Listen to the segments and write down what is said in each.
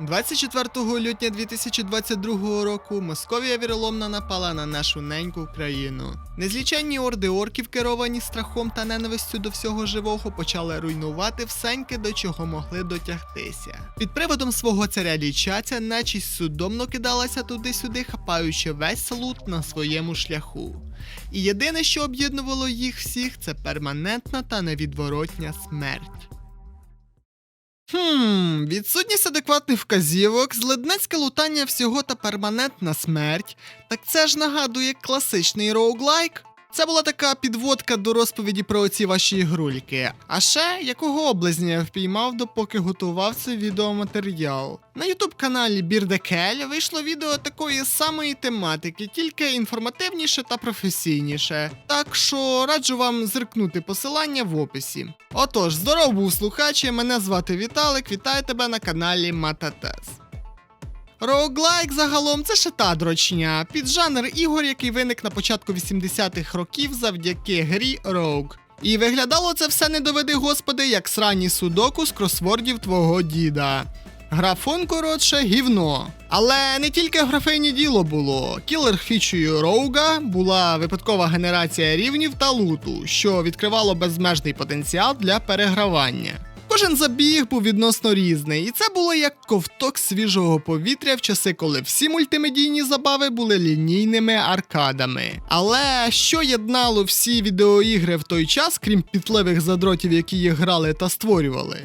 24 лютня 2022 року Московія віроломно напала на нашу неньку країну. Незліченні орди орків, керовані страхом та ненавистю до всього живого, почали руйнувати всеньке, до чого могли дотягтися. Під приводом свого царя лічаця нечість судомно кидалася туди-сюди, хапаючи весь лут на своєму шляху. І єдине, що об'єднувало їх всіх, це перманентна та невідворотня смерть. Хм, відсутність адекватних вказівок, злиднецьке лутання всього та перманентна смерть. Так це ж нагадує класичний роуглайк. Це була така підводка до розповіді про оці ваші ігрульки. А ще якого облизня я впіймав, допоки готував цей відеоматеріал. На ютуб каналі Бірдекель вийшло відео такої самої тематики, тільки інформативніше та професійніше. Так що раджу вам зиркнути посилання в описі. Отож, здоров був слухачі, мене звати Віталик, вітаю тебе на каналі Мататес. Роуглайк загалом це ще та дрочня, піджанр ігор, який виник на початку 80-х років завдяки грі Rogue. І виглядало це все не доведи господи, як срані судоку з кросвордів твого діда. Графон, коротше, гівно. Але не тільки в графині діло було. Кілер фічою Роуга була випадкова генерація рівнів та луту, що відкривало безмежний потенціал для перегравання. Кожен забіг був відносно різний, і це було як ковток свіжого повітря в часи, коли всі мультимедійні забави були лінійними аркадами. Але що єднало всі відеоігри в той час, крім пітливих задротів, які їх грали та створювали?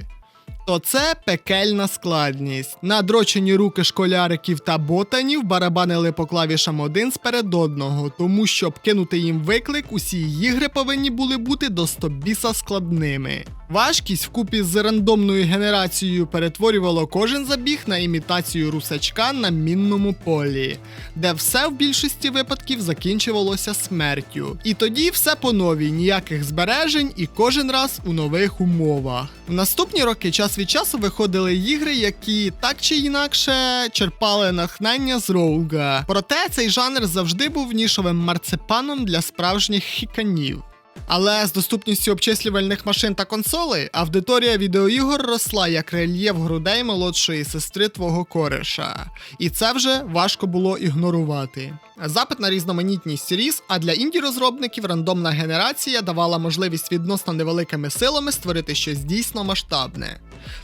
То це пекельна складність. Надрочені руки школяриків та ботанів барабанили по клавішам один сперед одного, тому щоб кинути їм виклик, усі ігри повинні були бути до стобіса складними. Важкість вкупі з рандомною генерацією перетворювало кожен забіг на імітацію русачка на мінному полі, де все в більшості випадків закінчувалося смертю. І тоді все по новій, ніяких збережень і кожен раз у нових умовах. В наступні роки час від часу виходили ігри, які так чи інакше черпали натхнення з роуга. Проте цей жанр завжди був нішовим марципаном для справжніх хіканів. Але з доступністю обчислювальних машин та консолей аудиторія відеоігор росла як рельєф грудей молодшої сестри твого кореша. І це вже важко було ігнорувати. Запит на різноманітність ріс, а для інді-розробників рандомна генерація давала можливість відносно невеликими силами створити щось дійсно масштабне.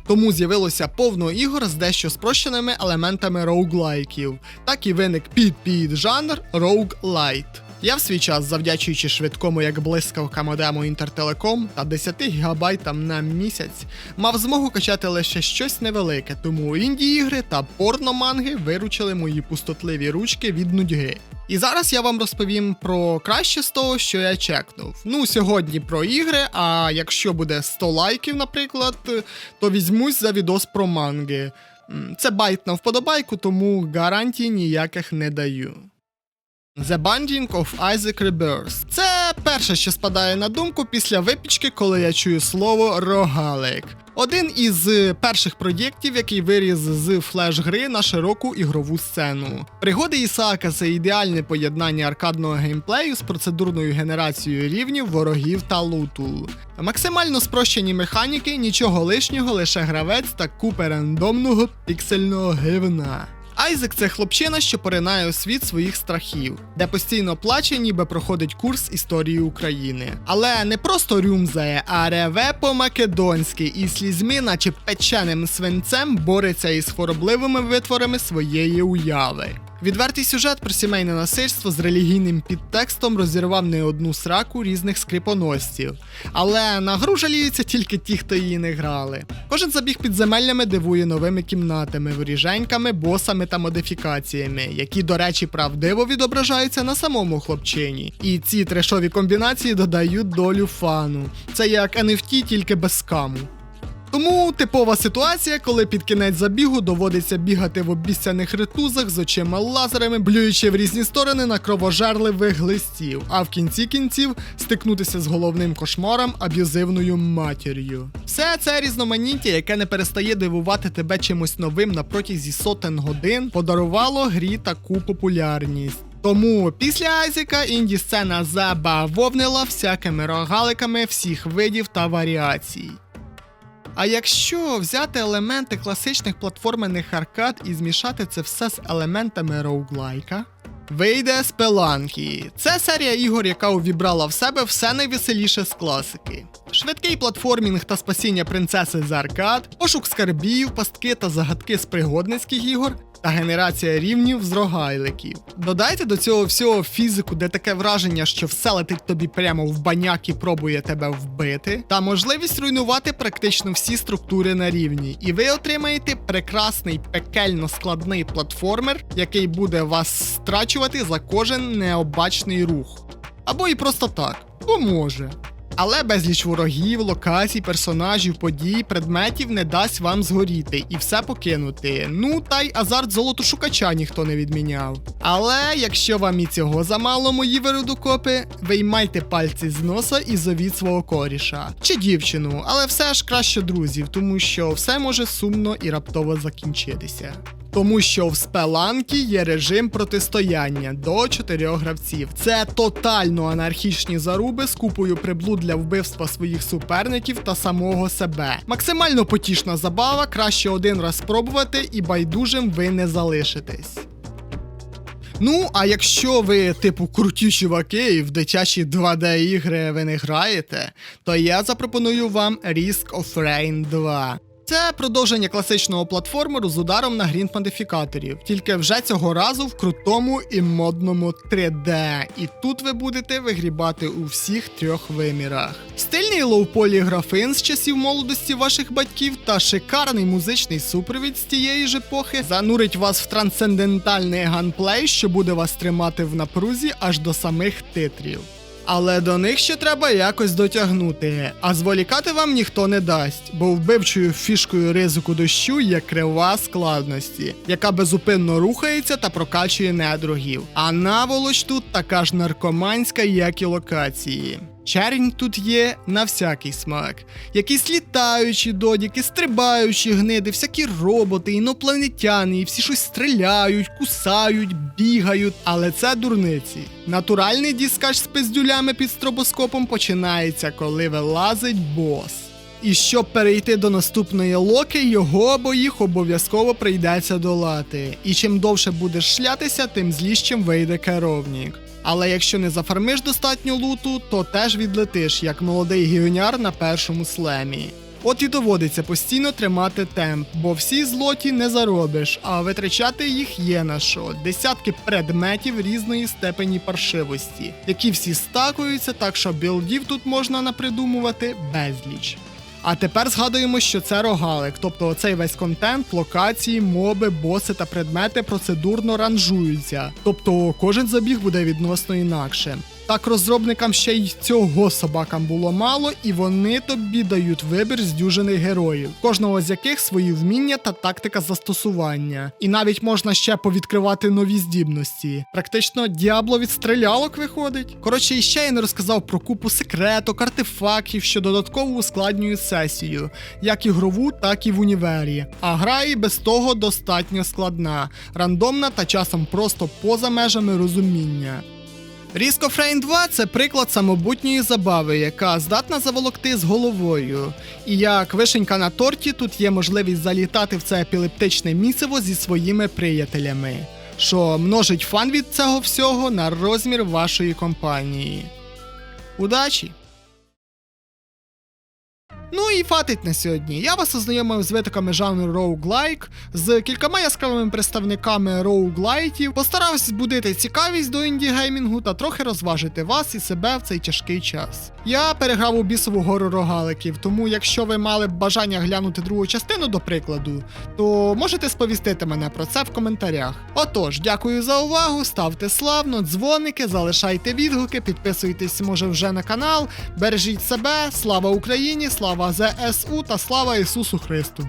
Тому з'явилося повно ігор з дещо спрощеними елементами роуглайків. Так і виник під-під жанр роуглайт. Я в свій час, завдячуючи швидкому як блискавка модему Інтертелеком та 10 гігабайтам на місяць, мав змогу качати лише щось невелике, тому інді-ігри та порноманги виручили мої пустотливі ручки від нудьги. І зараз я вам розповім про краще з того, що я чекнув. Ну, сьогодні про ігри, а якщо буде 100 лайків, наприклад, то візьмусь за відос про манги. Це байт на вподобайку, тому гарантій ніяких не даю. The Binding of Isaac Rebirth. Це перше, що спадає на думку після випічки, коли я чую слово рогалик. Один із е, перших проєктів, який виріс з флеш-гри на широку ігрову сцену. Пригоди Ісаака це ідеальне поєднання аркадного геймплею з процедурною генерацією рівнів, ворогів та луту. Максимально спрощені механіки, нічого лишнього, лише гравець та купа рандомного піксельного гивна. Айзек це хлопчина, що поринає у світ своїх страхів, де постійно плаче, ніби проходить курс історії України. Але не просто рюмзає, а реве по-македонськи і слізьми, наче печеним свинцем, бореться із хворобливими витворами своєї уяви. Відвертий сюжет про сімейне насильство з релігійним підтекстом розірвав не одну сраку різних скрипоносців. Але на гру жаліються тільки ті, хто її не грали. Кожен забіг підземеллями дивує новими кімнатами, воріженьками, босами та модифікаціями, які, до речі, правдиво відображаються на самому хлопчині. І ці трешові комбінації додають долю фану. Це як NFT, тільки без скаму. Тому типова ситуація, коли під кінець забігу доводиться бігати в обіцяних ритузах з очима лазерами, блюючи в різні сторони на кровожерливих глистів, а в кінці кінців стикнутися з головним кошмаром аб'юзивною матір'ю. Все це різноманіття, яке не перестає дивувати тебе чимось новим на протязі сотень годин, подарувало грі таку популярність. Тому після Айзека інді сцена забавовнила всякими рогаликами всіх видів та варіацій. А якщо взяти елементи класичних платформених аркад і змішати це все з елементами роуглайка, вийде спеланки. Це серія ігор, яка увібрала в себе все найвеселіше з класики. Швидкий платформінг та спасіння принцеси з аркад, пошук скарбів, пастки та загадки з пригодницьких ігор. Та генерація рівнів з рогайликів. Додайте до цього всього фізику, де таке враження, що все летить тобі прямо в баняк і пробує тебе вбити, та можливість руйнувати практично всі структури на рівні. І ви отримаєте прекрасний пекельно складний платформер, який буде вас страчувати за кожен необачний рух. Або і просто так, бо може. Але безліч ворогів, локацій, персонажів, подій, предметів не дасть вам згоріти і все покинути. Ну та й азарт золотошукача ніхто не відміняв. Але якщо вам і цього замало, мої виродокопи, виймайте пальці з носа і зовіть свого коріша чи дівчину, але все ж краще друзів, тому що все може сумно і раптово закінчитися. Тому що в спеланкі є режим протистояння до чотирьох гравців. Це тотально анархічні заруби з купою приблуд для вбивства своїх суперників та самого себе. Максимально потішна забава, краще один раз спробувати, і байдужим ви не залишитесь. Ну, а якщо ви, типу, круті чуваки і в дитячі 2D-ігри ви не граєте, то я запропоную вам Risk of Rain 2. Це продовження класичного платформеру з ударом на грінт модифікаторів, тільки вже цього разу в крутому і модному 3D. І тут ви будете вигрібати у всіх трьох вимірах. Стильний лоуполі графин з часів молодості ваших батьків та шикарний музичний супровід з тієї ж епохи занурить вас в трансцендентальний ганплей, що буде вас тримати в напрузі аж до самих титрів. Але до них ще треба якось дотягнути, а зволікати вам ніхто не дасть, бо вбивчою фішкою ризику дощу є крива складності, яка безупинно рухається та прокачує недругів. А наволоч тут така ж наркоманська, як і локації. Чернь тут є на всякий смак. Якісь літаючі додіки, стрибаючі гниди, всякі роботи, інопланетяни, і всі щось стріляють, кусають, бігають. Але це дурниці. Натуральний діскаш з пиздюлями під стробоскопом починається, коли вилазить бос. І щоб перейти до наступної локи, його або їх обов'язково прийдеться долати. І чим довше будеш шлятися, тим зліщим вийде керовник. Але якщо не зафармиш достатньо луту, то теж відлетиш, як молодий гіоняр на першому слемі. От і доводиться постійно тримати темп, бо всі злоті не заробиш, а витрачати їх є на що. Десятки предметів різної степені паршивості, які всі стакуються, так що білдів тут можна напридумувати безліч. А тепер згадуємо, що це рогалик, тобто оцей весь контент, локації, моби, боси та предмети процедурно ранжуються. Тобто кожен забіг буде відносно інакше. Так розробникам ще й цього собакам було мало, і вони тобі дають вибір з дюжини героїв, кожного з яких свої вміння та тактика застосування. І навіть можна ще повідкривати нові здібності. Практично діабло від стрілялок виходить. Коротше, ще я не розказав про купу секреток, артефактів, що додатково ускладнюють сесію, як ігрову, так і в універі. А гра і без того достатньо складна, рандомна та часом просто поза межами розуміння. Risk Фрейн 2 це приклад самобутньої забави, яка здатна заволокти з головою. І як вишенька на торті, тут є можливість залітати в це епілептичне місиво зі своїми приятелями, що множить фан від цього всього на розмір вашої компанії. Удачі! Ну і фатить на сьогодні. Я вас ознайомив з витоками жанру роуглайк, з кількома яскравими представниками роуглайтів, постарався збудити цікавість до інді-геймінгу та трохи розважити вас і себе в цей тяжкий час. Я переграв у бісову гору рогаликів, тому якщо ви мали б бажання глянути другу частину, до прикладу, то можете сповістити мене про це в коментарях. Отож, дякую за увагу, ставте славно, дзвоники, залишайте відгуки, підписуйтесь, може, вже на канал, бережіть себе, слава Україні, слава ЗСУ та слава Ісусу Христу!